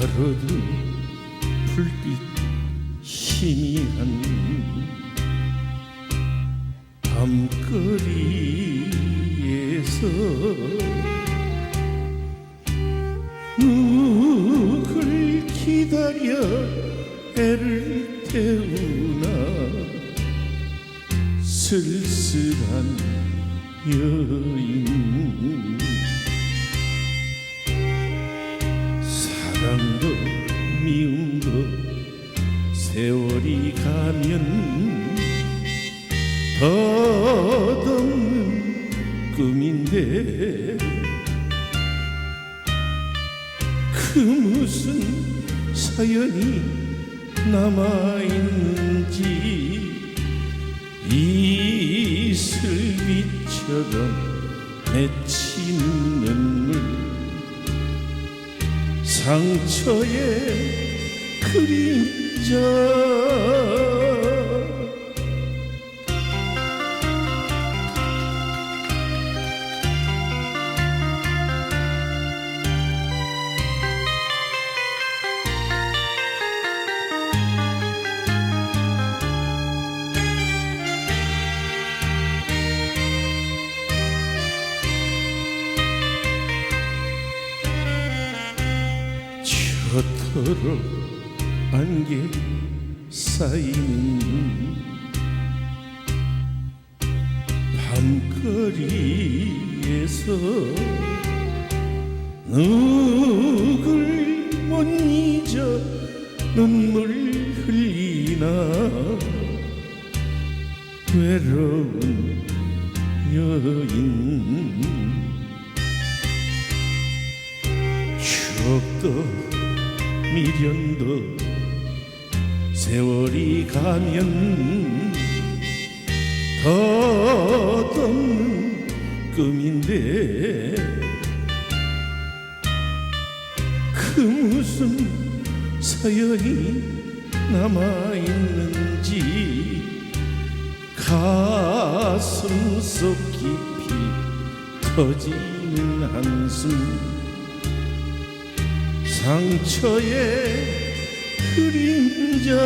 가르는 불빛 희미한 밤거리에서 누굴 기다려 애를 태우나 쓸쓸한 여인. 사랑도 미움도 세월이 가면 덧없는 꿈인데 그 무슨 사연이 남아있는지 이슬비처럼 맺히는 눈물 상처의 그림자 저토록 안개 쌓이는 밤거리에서 누굴 못 잊어 눈물 흘리나 외로운 여인. 추억도 미련도 세월이 가면 덧없는 꿈인데 그 무슨 사연이 남아있는지 가슴 속 깊이 터지는 한숨 상처의 그림자